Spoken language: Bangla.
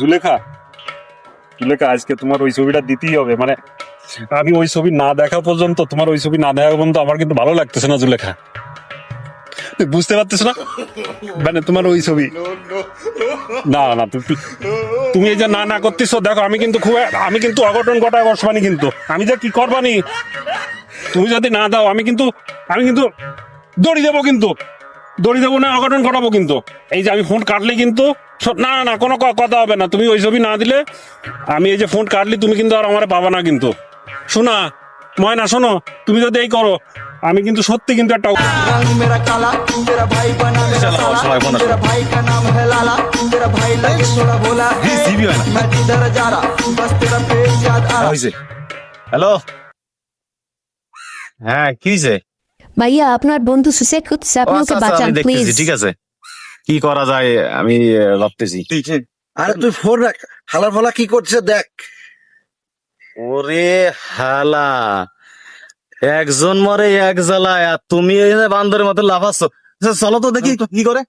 জুলেখা জুলেখা, আজকে তোমার ওই ছবিটা দিতেই হবে। মানে আমি ওই ছবি না দেখা পর্যন্ত, তোমার ওই ছবি না দেখা পর্যন্ত আমার কিন্তু ভালো লাগতেছে না জুলেখা। বুঝতে পারতেছ না? মানে তোমার ওই ছবি। না না তুমি এই যে না না করতেছো, দেখো, আমি কিন্তু খুব আমি কিন্তু অঘটন ঘটায় বসবানি কিন্তু। আমি যে কি করবানি? তুমি যদি না দাও, আমি কিন্তু আমি কিন্তু দড়ি দেবো কিন্তু। দড়ি দেবো না, অঘটন ঘটাবো কিন্তু। এই যে আমি ফোন কাটলে কিন্তু না না কোনো কথা হবে না। তুমি ওই ছবি না দিলে আমি এই যে ফোন কাটলি তুমি কিন্তু আর আমার পাবা না কিন্তু। শোনা ময়না শোনো তুমি যদি এই করো আমি কিন্তু সত্যি কিন্তু একটা হ্যালো? হ্যাঁ কি ভাইয়া আপনার বন্ধু সুসেক আপনাকে বাঁচান প্লিজ ঠিক আছে। কি করা যায় আমি ভাবতেছি আরে তুই ফোন রাখ হালা ফালা কি করছে দেখ ওরে হালা একজন মরে এক জ্বালায় আর তুমি এই বান্দরের মতো লাফাচ্ছ আচ্ছা, চলো তো দেখি কি করে